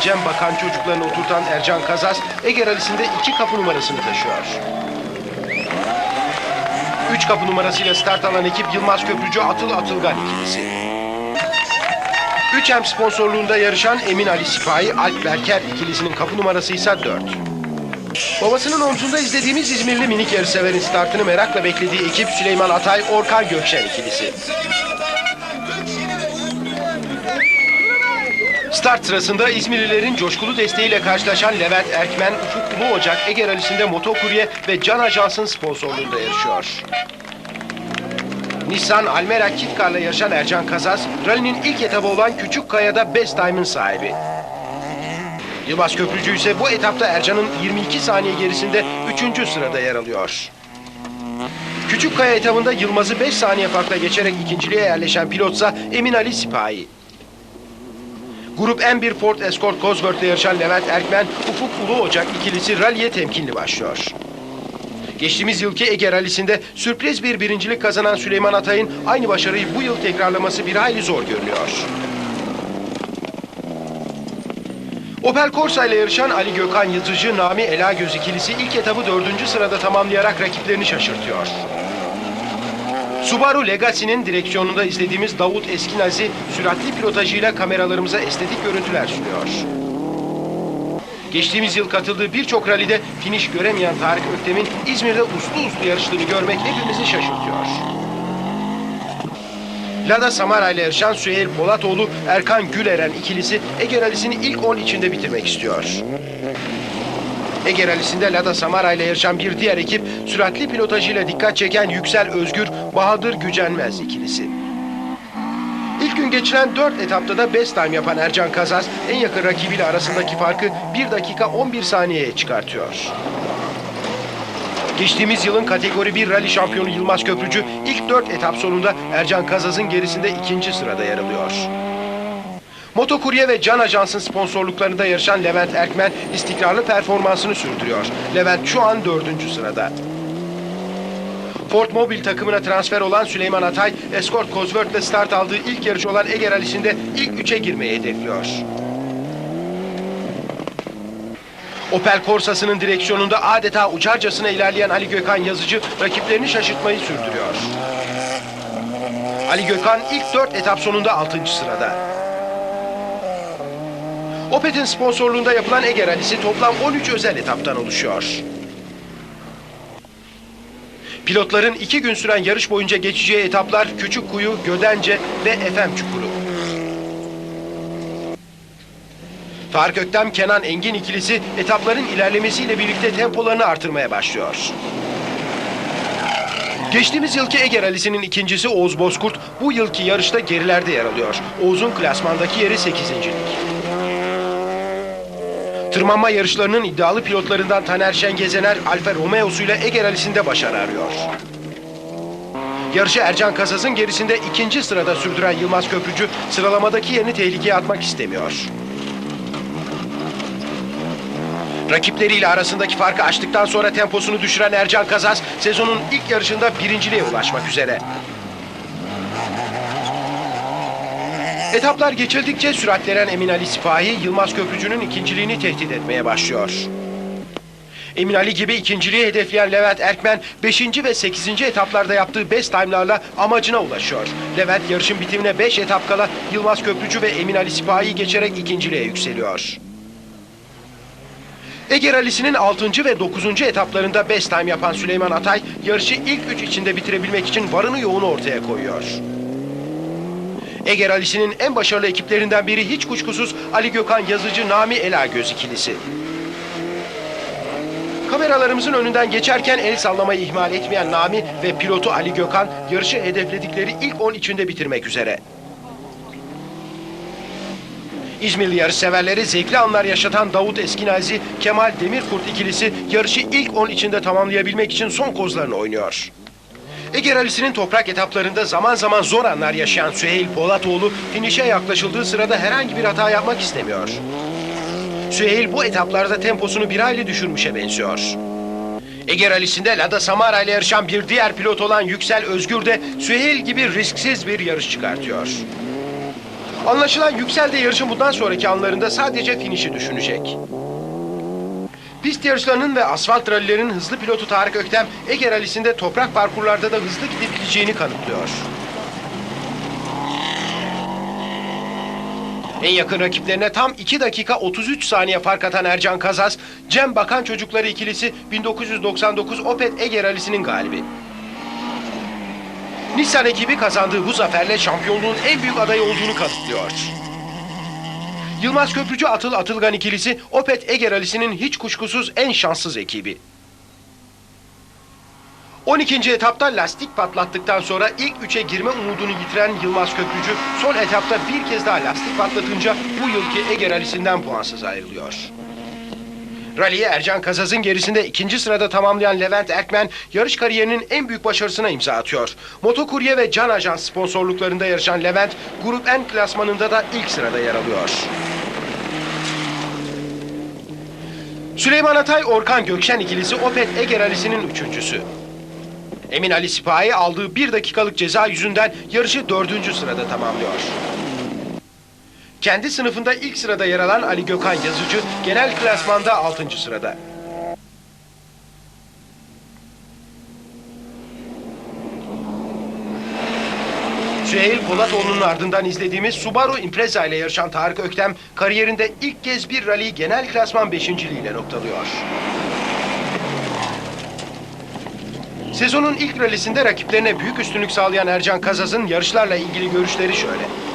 Cem Bakan çocuklarını oturtan Ercan Kazas, Ege Rally'sinde iki kapı numarasını taşıyor. Üç kapı numarasıyla start alan ekip Yılmaz Köprücü Atıl Atılgan ikilisi. 3M sponsorluğunda yarışan Emin Ali Sipahi, Alp Berker ikilisinin kapı numarası ise 4. Babasının omzunda izlediğimiz İzmirli minik yarışseverin startını merakla beklediği ekip Süleyman Atay, Orkan Gökşen ikilisi. Start sırasında İzmirlilerin coşkulu desteğiyle karşılaşan Levent Erkmen, Ufuk Ulu Ocak, Ege Rally'sinde Motokurye ve Can Ajans'ın sponsorluğunda yarışıyor. Nissan Almera Kitcar'la yarışan Ercan Kazas, rally'nin ilk etabı olan Küçük Kaya'da Best Time'ın sahibi. Yılmaz Köprücü ise bu etapta Ercan'ın 22 saniye gerisinde 3. sırada yer alıyor. Küçük Kaya etabında Yılmaz'ı 5 saniye farkla geçerek ikinciliğe yerleşen pilotsa Emin Ali Sipahi. Grup M1 Ford Escort Cosworth'te yarışan Levent Erkmen, Ufuk Ulu Ocak ikilisi ralliye temkinli başlıyor. Geçtiğimiz yılki Ege Rally'sinde sürpriz bir birincilik kazanan Süleyman Atay'ın aynı başarıyı bu yıl tekrarlaması bir hayli zor görünüyor. Opel Corsa ile yarışan Ali Gökhan Yazıcı, Nami Elagöz ikilisi ilk etabı dördüncü sırada tamamlayarak rakiplerini şaşırtıyor. Subaru Legacy'nin direksiyonunda izlediğimiz Davut Eskinazi süratli pilotajıyla kameralarımıza estetik görüntüler sunuyor. Geçtiğimiz yıl katıldığı birçok rallide finish göremeyen Tarık Öktem'in İzmir'de uslu uslu yarıştığını görmek hepimizi şaşırtıyor. Lada Samara ile yarışan Süheyl Polatoğlu, Erkan Güleren ikilisi Ege Rally'sini ilk 10 içinde bitirmek istiyor. Ege Rally'sinde Lada Samara ile yarışan bir diğer ekip süratli pilotajıyla dikkat çeken Yüksel Özgür, Bahadır Gücenmez ikilisi. İlk gün geçilen 4 etapta da best time yapan Ercan Kazas en yakın rakibiyle arasındaki farkı 1 dakika 11 saniyeye çıkartıyor. Geçtiğimiz yılın kategori 1 rally şampiyonu Yılmaz Köprücü ilk 4 etap sonunda Ercan Kazaz'ın gerisinde ikinci sırada yer alıyor. Motokurye ve Can Ajans'ın sponsorluklarında yarışan Levent Erkmen istikrarlı performansını sürdürüyor. Levent şu an dördüncü sırada. Ford Mobil takımına transfer olan Süleyman Atay, Escort Cosworth'le start aldığı ilk yarış olan Ege Rally'sinde ilk üçe girmeyi hedefliyor. Opel Corsa'sının direksiyonunda adeta uçarcasına ilerleyen Ali Gökhan Yazıcı rakiplerini şaşırtmayı sürdürüyor. Ali Gökhan ilk dört etap sonunda altıncı sırada. Opet'in sponsorluğunda yapılan Ege Rally'si toplam 13 özel etaptan oluşuyor. Pilotların iki gün süren yarış boyunca geçeceği etaplar Küçükkuyu, Gödence ve Efem Çukuru. Tarık Öktem, Kenan Engin ikilisi etapların ilerlemesiyle birlikte tempolarını artırmaya başlıyor. Geçtiğimiz yılki Ege Rally'sinin ikincisi Oğuz Bozkurt bu yılki yarışta gerilerde yer alıyor. Oğuz'un klasmandaki yeri 8. lik. Tırmanma yarışlarının iddialı pilotlarından Taner Şengezener Alfa Romeo'suyla Ege Rally'sinde başarı arıyor. Yarışı Ercan Kazaz'ın gerisinde ikinci sırada sürdüren Yılmaz Köprücü sıralamadaki yerini tehlikeye atmak istemiyor. Rakipleriyle arasındaki farkı açtıktan sonra temposunu düşüren Ercan Kazaz sezonun ilk yarışında birinciliğe ulaşmak üzere. Etaplar geçildikçe süratlenen Emin Ali Sipahi, Yılmaz Köprücü'nün ikinciliğini tehdit etmeye başlıyor. Emin Ali gibi ikinciliği hedefleyen Levent Erkmen, 5. ve 8. etaplarda yaptığı best time'larla amacına ulaşıyor. Levent yarışın bitimine 5 etap kala Yılmaz Köprücü ve Emin Ali Sipahi'yi geçerek ikinciliğe yükseliyor. Ege Rally'sinin 6. ve 9. etaplarında best time yapan Süleyman Atay, yarışı ilk 3 içinde bitirebilmek için varını yoğunu ortaya koyuyor. Ege Rally'sinin en başarılı ekiplerinden biri hiç kuşkusuz Ali Gökhan Yazıcı Nami Elagöz ikilisi. Kameralarımızın önünden geçerken el sallamayı ihmal etmeyen Nami ve pilotu Ali Gökhan yarışı hedefledikleri ilk 10 içinde bitirmek üzere. İzmirli yarış severleri zevkli anlar yaşatan Davut Eskinazi, Kemal Demirkurt ikilisi yarışı ilk 10 içinde tamamlayabilmek için son kozlarını oynuyor. Ege Rally'sinin toprak etaplarında zaman zaman zor anlar yaşayan Süheyl Polatoğlu finişe yaklaşıldığı sırada herhangi bir hata yapmak istemiyor. Süheyl bu etaplarda temposunu bir hayli düşürmüşe benziyor. Ege Rally'sinde Lada Samara ile yarışan bir diğer pilot olan Yüksel Özgür de Süheyl gibi risksiz bir yarış çıkartıyor. Anlaşılan Yüksel de yarışın bundan sonraki anlarında sadece finişi düşünecek. Pist yarışlarının ve asfalt rallilerin hızlı pilotu Tarık Öktem, Ege rallisinde toprak parkurlarda da hızlı gidebileceğini kanıtlıyor. En yakın rakiplerine tam 2 dakika 33 saniye fark atan Ercan Kazaz, Cem Bakan çocukları ikilisi 1999 Opet Ege rallisinin galibi. Nissan ekibi kazandığı bu zaferle şampiyonluğun en büyük adayı olduğunu kanıtlıyor. Yılmaz Köprücü Atıl Atılgan ikilisi Opet Ege rallisinin hiç kuşkusuz en şanssız ekibi. 12. etapta lastik patlattıktan sonra ilk üçe girme umudunu yitiren Yılmaz Köprücü son etapta bir kez daha lastik patlatınca bu yılki Ege rallisinden puansız ayrılıyor. Rally'yi Ercan Kazaz'ın gerisinde ikinci sırada tamamlayan Levent Erkmen yarış kariyerinin en büyük başarısına imza atıyor. Motokurye ve Can Ajans sponsorluklarında yarışan Levent, Grup N klasmanında da ilk sırada yer alıyor. Süleyman Atay Orkan Gökşen ikilisi Opet Ege Rallisi'nin üçüncüsü. Emin Ali Sipahi aldığı bir dakikalık ceza yüzünden yarışı dördüncü sırada tamamlıyor. Kendi sınıfında ilk sırada yer alan Ali Gökhan Yazıcı genel klasmanda altıncı sırada. Süheyl Polatoğlu'nun ardından izlediğimiz Subaru Impreza ile yarışan Tarık Öktem kariyerinde ilk kez bir rally genel klasman beşinciliğiyle noktalıyor. Sezonun ilk rallisinde rakiplerine büyük üstünlük sağlayan Ercan Kazaz'ın yarışlarla ilgili görüşleri şöyle.